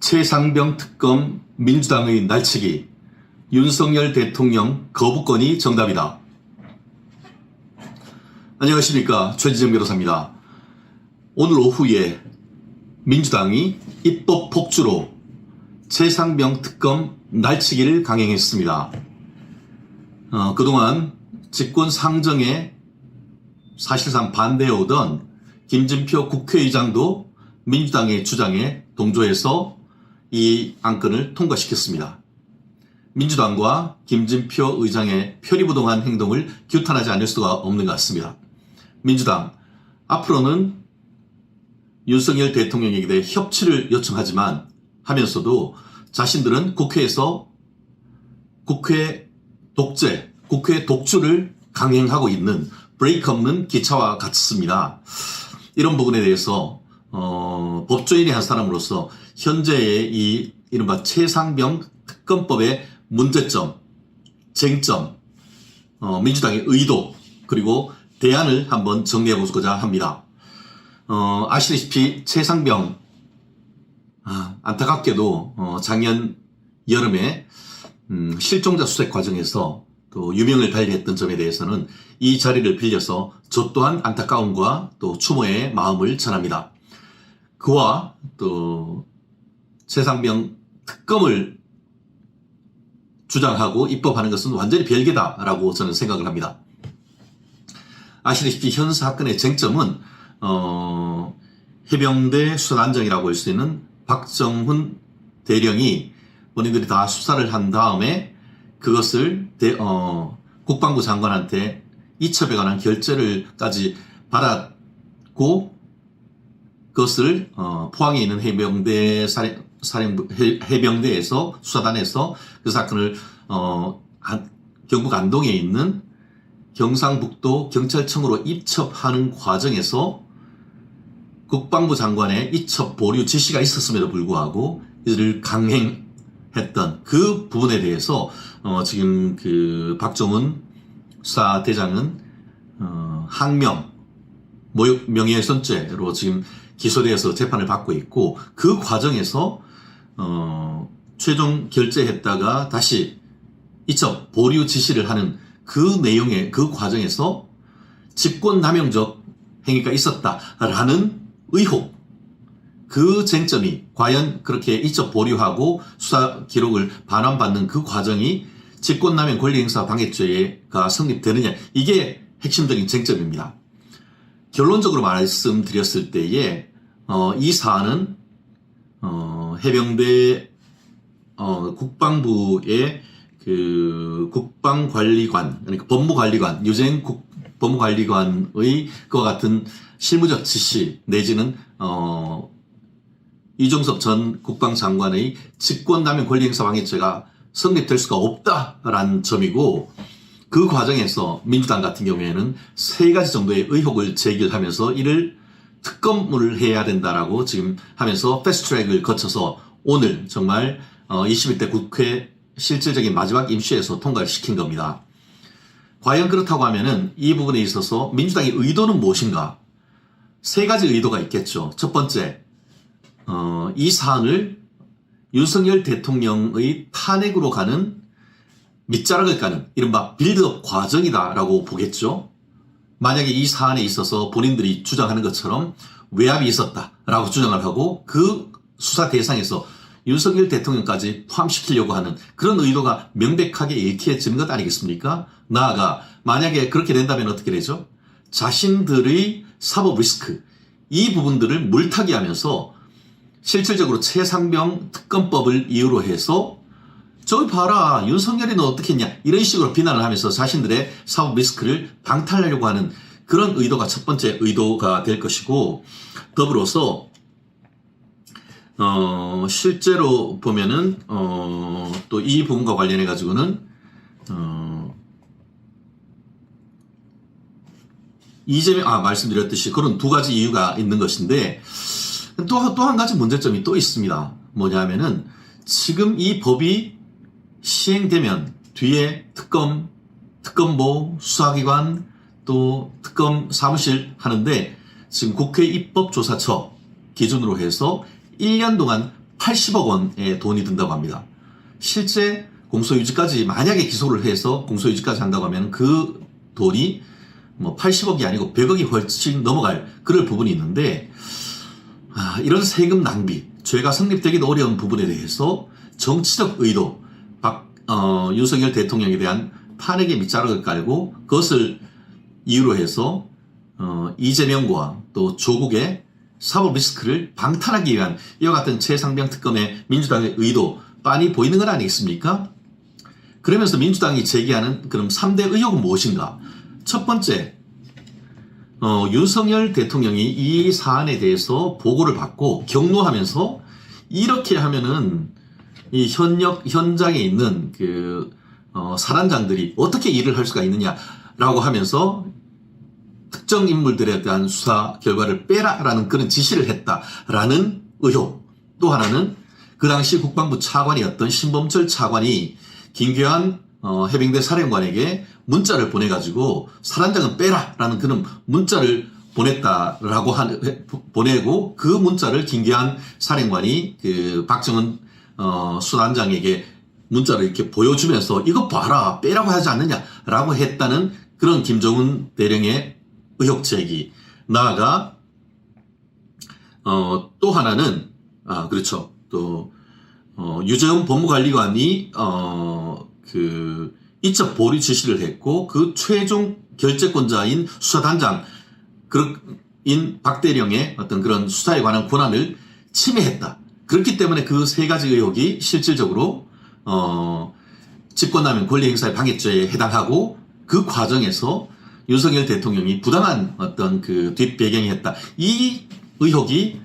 최상병 특검 민주당의 날치기 윤석열 대통령 거부권이 정답이다. 안녕하십니까 최지정 변호사입니다. 오늘 오후에 민주당이 입법 폭주로 최상병 특검 날치기를 강행했습니다. 어, 그동안 집권 상정에 사실상 반대해오던 김진표 국회의장도 민주당의 주장에 동조해서 이 안건을 통과시켰습니다. 민주당과 김진표 의장의 표리부동한 행동을 규탄하지 않을 수가 없는 것 같습니다. 민주당, 앞으로는 윤석열 대통령에게 대해 협치를 요청하지만 하면서도 자신들은 국회에서 국회 독재, 국회 독주를 강행하고 있는 브레이크 없는 기차와 같습니다. 이런 부분에 대해서 어, 법조인의 한 사람으로서 현재의 이 이른바 최상병 특검법의 문제점, 쟁점, 어, 민주당의 의도 그리고 대안을 한번 정리해 보고자 합니다. 어, 아시다시피 최상병 아, 안타깝게도 어, 작년 여름에 음, 실종자 수색 과정에서 또 유명을 달리했던 점에 대해서는 이 자리를 빌려서 저 또한 안타까움과 또 추모의 마음을 전합니다. 그와 또 최상병 특검을 주장하고 입법하는 것은 완전히 별개다라고 저는 생각을 합니다. 아시다시피 현 사건의 쟁점은 어, 해병대 수사단장이라고 할 수 있는 박정훈 대령이 본인들이 다 수사를 한 다음에 그것을 대, 어, 국방부 장관한테 이첩에 관한 결재를까지 받았고 그것을 어, 포항에 있는 해병대 사령, 사령부 해, 해병대에서 수사단에서 그 사건을 어, 한, 경북 안동에 있는 경상북도 경찰청으로 입첩하는 과정에서 국방부 장관의 이첩 보류 지시가 있었음에도 불구하고 이를 강행했던 그 부분에 대해서 어, 지금 그 박정훈 수사대장은 어, 항명 모욕 명예훼손죄로 지금 기소되어서 재판을 받고 있고 그 과정에서 어, 최종 결재했다가 다시 이첩 보류 지시를 하는 그 내용의 그 과정에서 직권남용적 행위가 있었다라는 의혹 그 쟁점이 과연 그렇게 이첩 보류하고 수사 기록을 반환받는 그 과정이 직권남용 권리행사 방해죄가 성립되느냐 이게 핵심적인 쟁점입니다. 결론적으로 말씀드렸을 때에 어, 이 사안은 어, 해병대 어, 국방부의 그 국방관리관 그러니까 법무관리관 유재행 국, 법무관리관의 그와 같은 실무적 지시 내지는 어, 이종섭 전 국방장관의 직권남용 권리행사 방해죄가 성립될 수가 없다라는 점이고 그 과정에서 민주당 같은 경우에는 세 가지 정도의 의혹을 제기하면서 이를 특검을 해야 된다라고 지금 하면서 패스트트랙을 거쳐서 오늘 정말 21대 국회 실질적인 마지막 임시에서 통과를 시킨 겁니다. 과연 그렇다고 하면은 이 부분에 있어서 민주당의 의도는 무엇인가? 세 가지 의도가 있겠죠. 첫 번째, 어, 이 사안을 윤석열 대통령의 탄핵으로 가는 밑자락을 까는 이른바 빌드업 과정이다라고 보겠죠. 만약에 이 사안에 있어서 본인들이 주장하는 것처럼 외압이 있었다라고 주장을 하고 그 수사 대상에서 윤석열 대통령까지 포함시키려고 하는 그런 의도가 명백하게 읽혀지는 것 아니겠습니까? 나아가 만약에 그렇게 된다면 어떻게 되죠? 자신들의 사법 리스크 이 부분들을 물타기 하면서 실질적으로 최상병 특검법을 이유로 해서 저기 봐라 윤석열이 너 어떻게 했냐 이런 식으로 비난을 하면서 자신들의 사법 리스크를 방탈하려고 하는 그런 의도가 첫 번째 의도가 될 것이고 더불어서 어 실제로 보면은 어 또 이 부분과 관련해 가지고는 어 이재명 아 말씀드렸듯이 그런 두 가지 이유가 있는 것인데 또 또 한 가지 문제점이 또 있습니다. 뭐냐면은 지금 이 법이 시행되면 뒤에 특검, 특검보, 수사기관, 또 특검 사무실 하는데 지금 국회 입법조사처 기준으로 해서 1년 동안 80억 원의 돈이 든다고 합니다. 실제 공소유지까지 만약에 기소를 해서 공소유지까지 한다고 하면 그 돈이 뭐 80억이 아니고 100억이 훨씬 넘어갈 그럴 부분이 있는데 아, 이런 세금 낭비, 죄가 성립되기도 어려운 부분에 대해서 정치적 의도, 박, 어, 윤석열 대통령에 대한 탄핵의 밑자락을 깔고 그것을 이유로 해서 어, 이재명과 또 조국의 사법 리스크를 방탄하기 위한 이와 같은 최상병 특검의 민주당의 의도 빤히 보이는 건 아니겠습니까? 그러면서 민주당이 제기하는 그럼 3대 의혹은 무엇인가? 첫 번째, 어, 윤석열 대통령이 이 사안에 대해서 보고를 받고 경로하면서 이렇게 하면은 이 현역 현장에 있는 그 어, 사단장들이 어떻게 일을 할 수가 있느냐라고 하면서 특정 인물들에 대한 수사 결과를 빼라라는 그런 지시를 했다라는 의혹. 또 하나는 그 당시 국방부 차관이었던 신범철 차관이 김규환 어, 해병대 사령관에게 문자를 보내가지고 사단장은 빼라라는 그런 문자를 보냈다라고 한, 보내고 그 문자를 김규환 사령관이 그 박정은 어, 수단장에게 문자를 이렇게 보여주면서 이거 봐라 빼라고 하지 않느냐라고 했다는 그런 김정은 대령의 의혹 제기 나아가 어, 또 하나는 아 그렇죠 또 어, 유재훈 법무관리관이 어, 그 이적 보류 지시를 했고 그 최종 결재권자인 수사단장 그인 박대령의 어떤 그런 수사에 관한 권한을 침해했다. 그렇기 때문에 그 세 가지 의혹이 실질적으로 어, 직권남용 권리행사의 방해죄에 해당하고 그 과정에서 윤석열 대통령이 부당한 어떤 그 뒷배경이 했다. 이 의혹이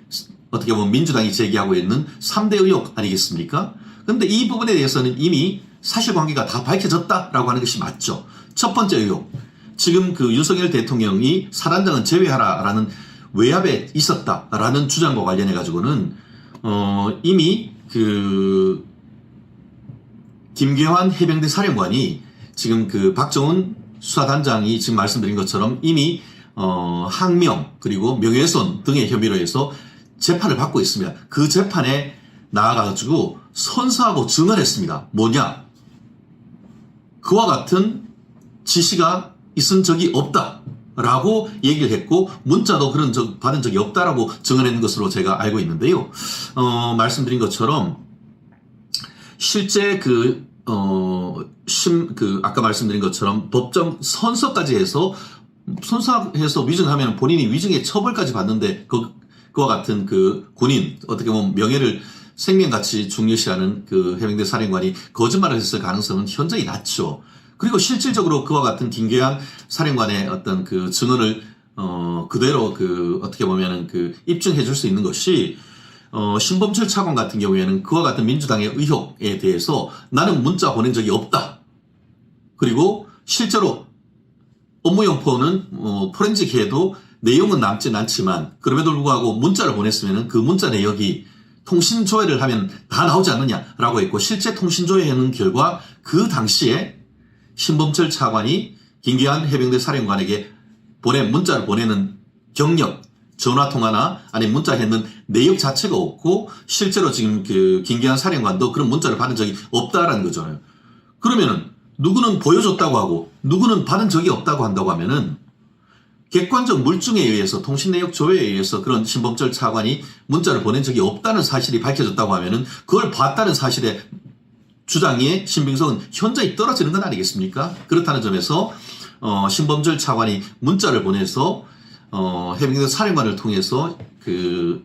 어떻게 보면 민주당이 제기하고 있는 3대 의혹 아니겠습니까? 그런데 이 부분에 대해서는 이미 사실관계가 다 밝혀졌다라고 하는 것이 맞죠. 첫 번째 의혹. 지금 그 윤석열 대통령이 사단장은 제외하라라는 외압에 있었다라는 주장과 관련해 가지고는 어 이미 그 김계환 해병대 사령관이 지금 그 박정훈 수사단장이 지금 말씀드린 것처럼 이미 어 항명 그리고 명예훼손 등의 혐의로 해서 재판을 받고 있습니다. 그 재판에 나아가지고 선서하고 증언 했습니다. 뭐냐? 그와 같은 지시가 있은 적이 없다. 라고 얘기를 했고 문자도 그런 적 받은 적이 없다라고 증언했는 것으로 제가 알고 있는데요. 어, 말씀드린 것처럼 실제 그, 어, 심, 그, 아까 말씀드린 것처럼 법정 선서까지 해서 선서해서 위증하면 본인이 위증의 처벌까지 받는데 그, 그와 같은 그 군인, 어떻게 보면 명예를 생명같이 중요시하는 그 해병대 사령관이 거짓말을 했을 가능성은 현저히 낮죠. 그리고 실질적으로 그와 같은 김계환 사령관의 어떤 그 증언을 어 그대로 그 어떻게 보면은 그 입증해 줄 수 있는 것이 어 신범철 차관 같은 경우에는 그와 같은 민주당의 의혹에 대해서 나는 문자 보낸 적이 없다. 그리고 실제로 업무용포는 어 포렌직해도 내용은 남진 않지만 그럼에도 불구하고 문자를 보냈으면 그 문자 내역이 통신 조회를 하면 다 나오지 않느냐라고 했고 실제 통신 조회하는 결과 그 당시에 신범철 차관이 김기환 해병대 사령관에게 보낸 문자를 보내는 경력, 전화 통화나 아니 문자 했는 내역 자체가 없고 실제로 지금 그 김기환 사령관도 그런 문자를 받은 적이 없다라는 거잖아요. 그러면은 누구는 보여줬다고 하고 누구는 받은 적이 없다고 한다고 하면은 객관적 물증에 의해서 통신 내역 조회에 의해서 그런 신범철 차관이 문자를 보낸 적이 없다는 사실이 밝혀졌다고 하면은 그걸 봤다는 사실에 주장의 신빙성은 현저히 떨어지는 건 아니겠습니까? 그렇다는 점에서 어, 신범철 차관이 문자를 보내서 어, 해병대 사령관을 통해서 그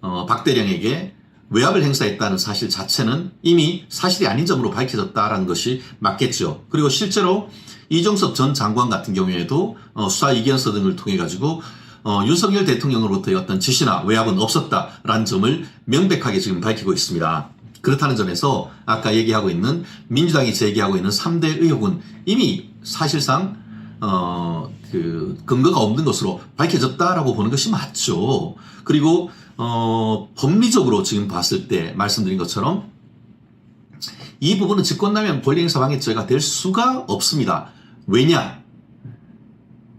어, 박대령에게 외압을 행사했다는 사실 자체는 이미 사실이 아닌 점으로 밝혀졌다라는 것이 맞겠죠. 그리고 실제로 이종섭 전 장관 같은 경우에도 어, 수사 이견서 등을 통해 가지고 어, 윤석열 대통령으로부터의 어떤 지시나 외압은 없었다라는 점을 명백하게 지금 밝히고 있습니다. 그렇다는 점에서 아까 얘기하고 있는 민주당이 제기하고 있는 3대 의혹은 이미 사실상 어, 그 근거가 없는 것으로 밝혀졌다라고 보는 것이 맞죠. 그리고 어, 법리적으로 지금 봤을 때 말씀드린 것처럼 이 부분은 직권남용 권리행사 방해죄가 될 수가 없습니다. 왜냐?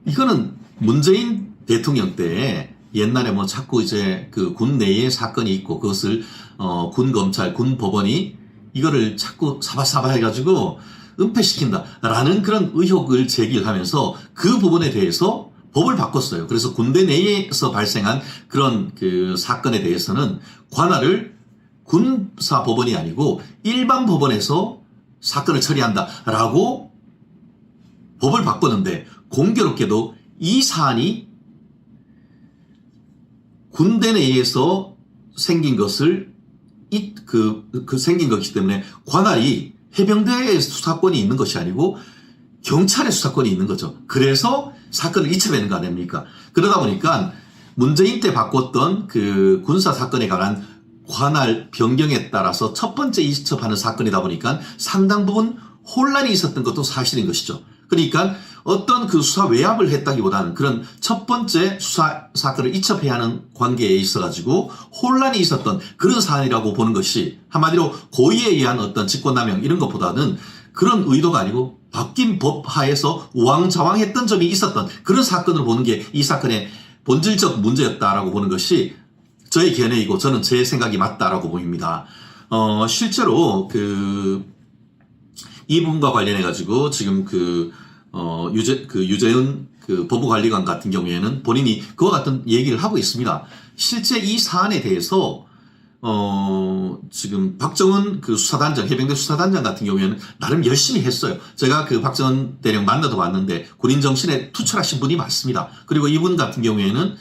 이거는 문재인 대통령 때 옛날에 뭐 자꾸 이제 그 군 내에 사건이 있고 그것을 어, 군 검찰, 군 법원이 이거를 자꾸 사바사바 해가지고 은폐시킨다라는 그런 의혹을 제기하면서 그 부분에 대해서 법을 바꿨어요. 그래서 군대 내에서 발생한 그런 그 사건에 대해서는 관할을 군사 법원이 아니고 일반 법원에서 사건을 처리한다라고 법을 바꿨는데 공교롭게도 이 사안이 군대 내에서 생긴 것을 이, 그, 그 생긴 것이기 때문에 관할이 해병대의 수사권이 있는 것이 아니고 경찰의 수사권이 있는 거죠. 그래서 사건을 이첩하는 거 아닙니까? 그러다 보니까 문재인 때 바꿨던 그 군사 사건에 관한 관할 변경에 따라서 첫 번째 이첩하는 사건이다 보니까 상당 부분 혼란이 있었던 것도 사실인 것이죠. 그러니까 어떤 그 수사 외압을 했다기보다는 그런 첫 번째 수사 사건을 이첩해야 하는 관계에 있어가지고 혼란이 있었던 그런 사안이라고 보는 것이 한마디로 고의에 의한 어떤 직권남용 이런 것보다는 그런 의도가 아니고 바뀐 법 하에서 우왕좌왕했던 점이 있었던 그런 사건을 보는 게 이 사건의 본질적 문제였다라고 보는 것이 저의 견해이고 저는 제 생각이 맞다라고 보입니다. 어, 실제로 그 이 부분과 관련해 가지고 지금 그 어, 유재 그 유재은 그 법무관리관 같은 경우에는 본인이 그와 같은 얘기를 하고 있습니다. 실제 이 사안에 대해서 어, 지금 박정은 그 수사단장, 해병대 수사단장 같은 경우에는 나름 열심히 했어요. 제가 그 박정은 대령 만나도 봤는데 군인 정신에 투철하신 분이 맞습니다. 그리고 이분 같은 경우에는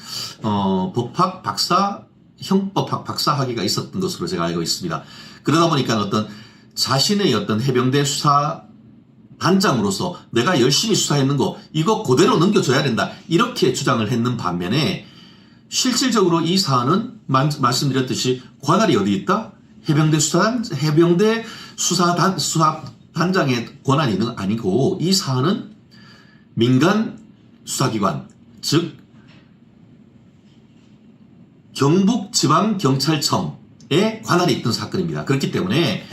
어, 법학 박사, 형법학 박사 학위가 있었던 것으로 제가 알고 있습니다. 그러다 보니까 어떤 자신의 어떤 해병대 수사 단장으로서 내가 열심히 수사했는 거 이거 그대로 넘겨줘야 된다 이렇게 주장을 했는 반면에 실질적으로 이 사안은 만- 말씀드렸듯이 관할이 어디 있다? 해병대 수사단 해병대 수사단 수사 단장의 권한이 있는 거 아니고 이 사안은 민간 수사기관 즉 경북지방경찰청에 관할이 있던 사건입니다. 그렇기 때문에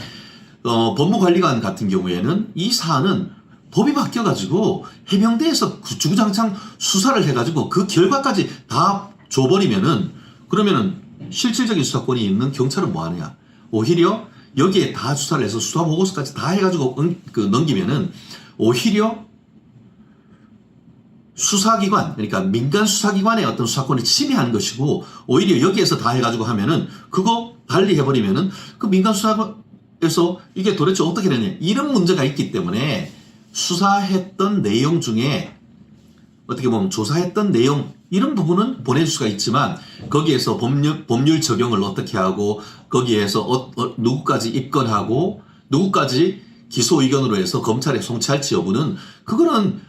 어, 법무관리관 같은 경우에는 이 사안은 법이 바뀌어가지고 해병대에서 구- 주구장창 수사를 해가지고 그 결과까지 다 줘버리면은 그러면은 실질적인 수사권이 있는 경찰은 뭐 하느냐? 오히려 여기에 다 수사를 해서 수사 보고서까지 다 해가지고 응- 그 넘기면은 오히려 수사기관, 그러니까 민간 수사기관의 어떤 수사권을 침해하는 것이고, 오히려 여기에서 다 해가지고 하면은, 그거 달리 해버리면은, 그 민간 수사 에서 이게 도대체 어떻게 되냐. 이런 문제가 있기 때문에, 수사했던 내용 중에, 어떻게 보면 조사했던 내용, 이런 부분은 보낼 수가 있지만, 거기에서 법률, 법률 적용을 어떻게 하고, 거기에서 어, 어, 누구까지 입건하고, 누구까지 기소 의견으로 해서 검찰에 송치할지 여부는, 그거는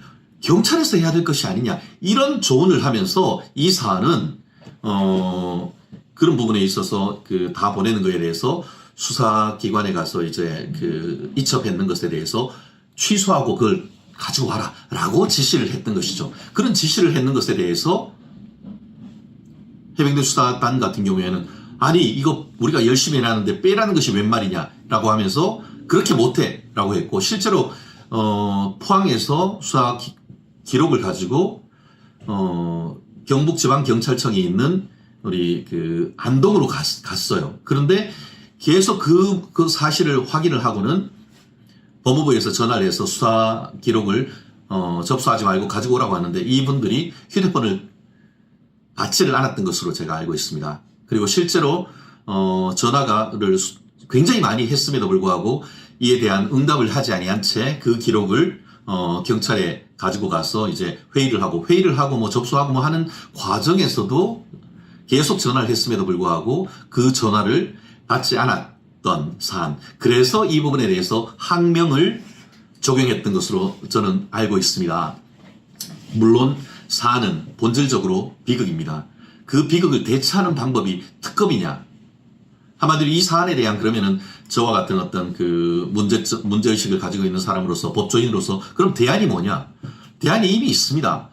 경찰에서 해야 될 것이 아니냐 이런 조언을 하면서 이 사안은 어 그런 부분에 있어서 그 다 보내는 것에 대해서 수사기관에 가서 이제 그 이첩했는 것에 대해서 취소하고 그걸 가지고 와라 라고 지시를 했던 것이죠. 그런 지시를 했는 것에 대해서 해병대 수사단 같은 경우에는 아니 이거 우리가 열심히 해놨는데 빼라는 것이 웬 말이냐라고 하면서 그렇게 못해라고 했고 실제로 어 포항에서 수사 기, 기록을 가지고 어 경북지방경찰청이 있는 우리 그 안동으로 갔, 갔어요. 그런데 계속 그, 그 사실을 확인을 하고는 법무부에서 전화를 해서 수사 기록을 어, 접수하지 말고 가지고 오라고 하는데 이분들이 휴대폰을 받지를 않았던 것으로 제가 알고 있습니다. 그리고 실제로 어, 전화가를 수- 굉장히 많이 했음에도 불구하고 이에 대한 응답을 하지 아니한 채 그 기록을 어, 경찰에 가지고 가서 이제 회의를 하고 회의를 하고 뭐 접수하고 뭐 하는 과정에서도 계속 전화를 했음에도 불구하고 그 전화를 받지 않았던 사안. 그래서 이 부분에 대해서 항명을 적용했던 것으로 저는 알고 있습니다. 물론 사안은 본질적으로 비극입니다. 그 비극을 대처하는 방법이 특검이냐? 한마디로 이 사안에 대한 그러면은 저와 같은 어떤 그 문제 문제의식을 가지고 있는 사람으로서 법조인으로서 그럼 대안이 뭐냐? 대안이 이미 있습니다.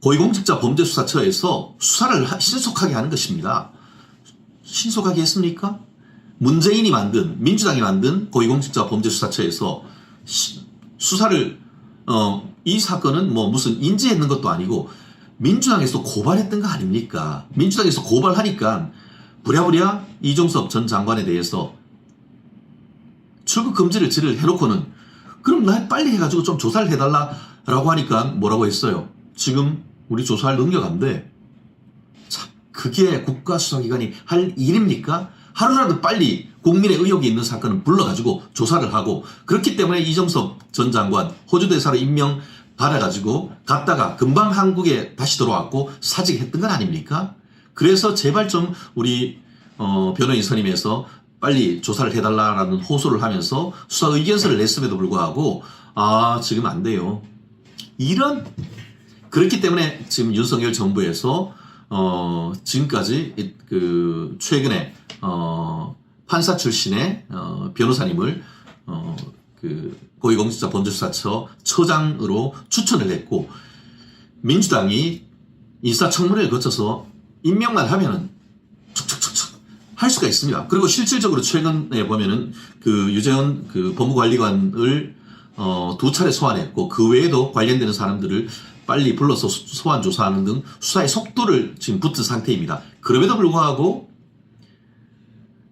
고위공직자 범죄수사처에서 수사를 하- 신속하게 하는 것입니다. 신속하게 했습니까? 문재인이 만든 민주당이 만든 고위공직자 범죄수사처에서 시- 수사를 어, 이 사건은 뭐 무슨 인지했는 것도 아니고 민주당에서 고발했던 거 아닙니까? 민주당에서 고발하니까 부랴부랴 이종섭 전 장관에 대해서 출국 금지를 지를 해놓고는 그럼 나 빨리 해가지고 좀 조사를 해달라라고 하니까 뭐라고 했어요. 지금 우리 안 돼. 참 그게 국가수사기관이 할 일입니까? 하루라도 빨리 국민의 의혹이 있는 사건은 불러가지고 조사를 하고 그렇기 때문에 이정섭 전 장관 호주 대사로 임명 받아가지고 갔다가 금방 한국에 다시 돌아왔고 사직했던 건 아닙니까? 그래서 제발 좀 우리 어, 변호인 선임에서 빨리 조사를 해달라라는 호소를 하면서 수사 의견서를 냈음에도 불구하고 아 지금 안 돼요. 이런 그렇기 때문에 지금 윤석열 정부에서 어 지금까지 이- 그 최근에 어 판사 출신의 어 변호사님을 어 그 고위공직자 범죄수사처 처장으로 추천을 했고 민주당이 인사청문회를 거쳐서 임명만 하면은 척척척척 할 수가 있습니다. 그리고 실질적으로 최근에 보면은 그 유재현 그 법무관리관을 어, 두 차례 소환했고 그 외에도 관련되는 사람들을 빨리 불러서 수- 소환 조사하는 등 수사의 속도를 지금 붙은 상태입니다. 그럼에도 불구하고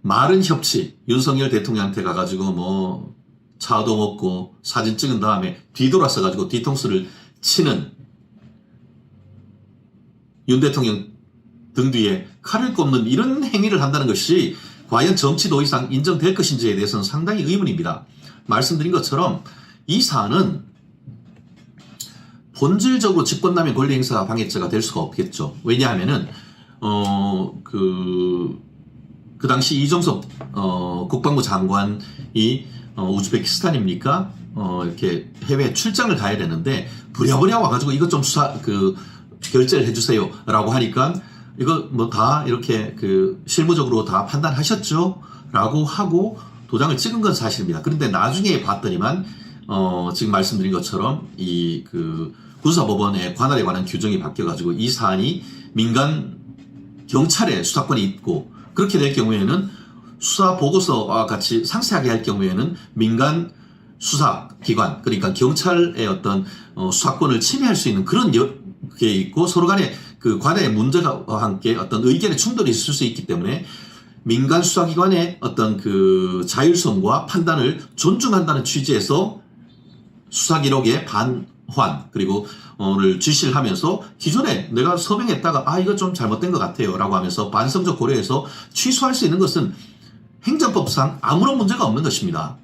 말은 협치 윤석열 대통령한테 가가지고 뭐 차도 먹고 사진 찍은 다음에 뒤돌아서 가지고 뒤통수를 치는 윤 대통령 등 뒤에 칼을 꼽는 이런 행위를 한다는 것이 과연 정치 도의상 인정될 것인지에 대해서는 상당히 의문입니다. 말씀드린 것처럼 이 사안은 본질적으로 직권남용 권리 행사 방해죄가 될 수가 없겠죠. 왜냐하면은 어그 그 당시 이정섭 어, 국방부 장관이 어, 우즈베키스탄입니까? 어, 이렇게 해외 출장을 가야 되는데 부랴부랴 와가지고 이것 좀 수사 그 결제를 해주세요라고 하니까 이거 뭐 다 이렇게 그 실무적으로 다 판단하셨죠?라고 하고 도장을 찍은 건 사실입니다. 그런데 나중에 봤더니만 어, 지금 말씀드린 것처럼 이그 군사법원의 관할에 관한 규정이 바뀌어가지고 이 사안이 민간 경찰의 수사권이 있고 그렇게 될 경우에는 수사 보고서와 같이 상세하게 할 경우에는 민간 수사기관 그러니까 경찰의 어떤 어, 수사권을 침해할 수 있는 그런 여- 게 있고 서로 간에 그 관의 문제와 함께 어떤 의견의 충돌이 있을 수 있기 때문에 민간 수사기관의 어떤 그 자율성과 판단을 존중한다는 취지에서 수사 기록의 반 환 그리고 오늘 지시를 하면서 기존에 내가 서명했다가 아 이거 좀 잘못된 것 같아요라고 하면서 반성적 고려해서 취소할 수 있는 것은 행정법상 아무런 문제가 없는 것입니다.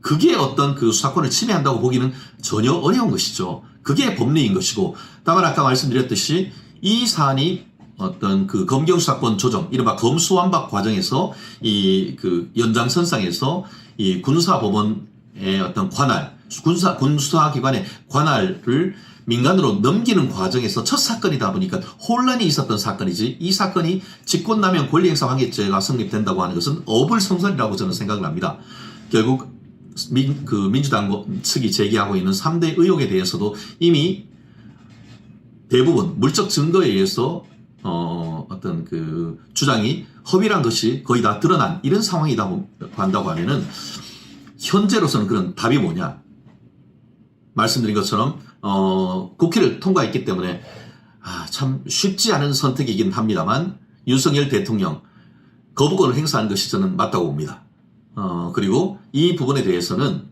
그게 어떤 그 수사권을 침해한다고 보기는 전혀 어려운 것이죠. 그게 법리인 것이고 다만 아까 말씀드렸듯이 이 사안이 어떤 그 검경 수사권 조정, 이른바 검수완박 과정에서 이 그 연장선상에서 이 군사법원의 어떤 관할, 군사 군수사 기관의 관할을 민간으로 넘기는 과정에서 첫 사건이다 보니까 혼란이 있었던 사건이지 이 사건이 직권남용 권리행사 방해죄가 성립된다고 하는 것은 어불성설이라고 저는 생각을 합니다. 결국 민, 그 민주당 측이 제기하고 있는 3대 의혹에 대해서도 이미 대부분 물적 증거에 의해서 어, 어떤 그 주장이 허위란 것이 거의 다 드러난 이런 상황이라고 한다고 하면은 현재로서는 그런 답이 뭐냐? 말씀드린 것처럼 어, 국회를 통과했기 때문에 아, 참 쉽지 않은 선택이긴 합니다만 윤석열 대통령 거부권을 행사하는 것이 저는 맞다고 봅니다. 어, 그리고 이 부분에 대해서는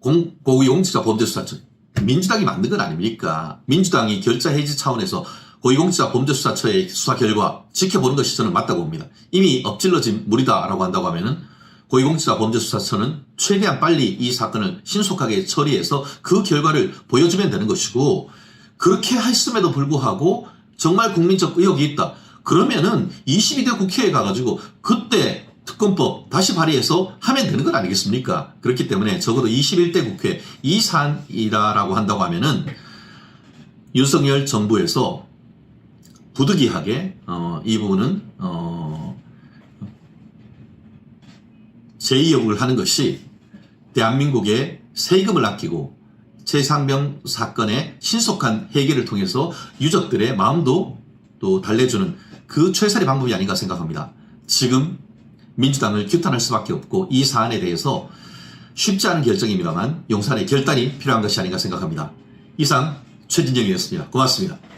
공, 고위공직자 범죄수사처 민주당이 만든 건 아닙니까? 민주당이 결자 해지 차원에서 고위공직자 범죄수사처의 수사 결과 지켜보는 것이 저는 맞다고 봅니다. 이미 엎질러진 물이다라고 한다고 하면은 고위공직자 범죄수사처는 최대한 빨리 이 사건을 신속하게 처리해서 그 결과를 보여주면 되는 것이고 그렇게 했음에도 불구하고 정말 국민적 의혹이 있다. 그러면은 22대 국회에 가가지고 그때 특검법 다시 발의해서 하면 되는 것 아니겠습니까? 그렇기 때문에 적어도 21대 국회 이 사안이다라고 한다고 하면은 윤석열 정부에서 부득이하게 어, 이 부분은 어, 제2역을 하는 것이 대한민국의 세금을 아끼고 최상병 사건의 신속한 해결을 통해서 유족들의 마음도 또 달래주는 그 최선의 방법이 아닌가 생각합니다. 지금 민주당을 규탄할 수밖에 없고 이 사안에 대해서 쉽지 않은 결정입니다만 용산의 결단이 필요한 것이 아닌가 생각합니다. 이상 최진영이었습니다. 고맙습니다.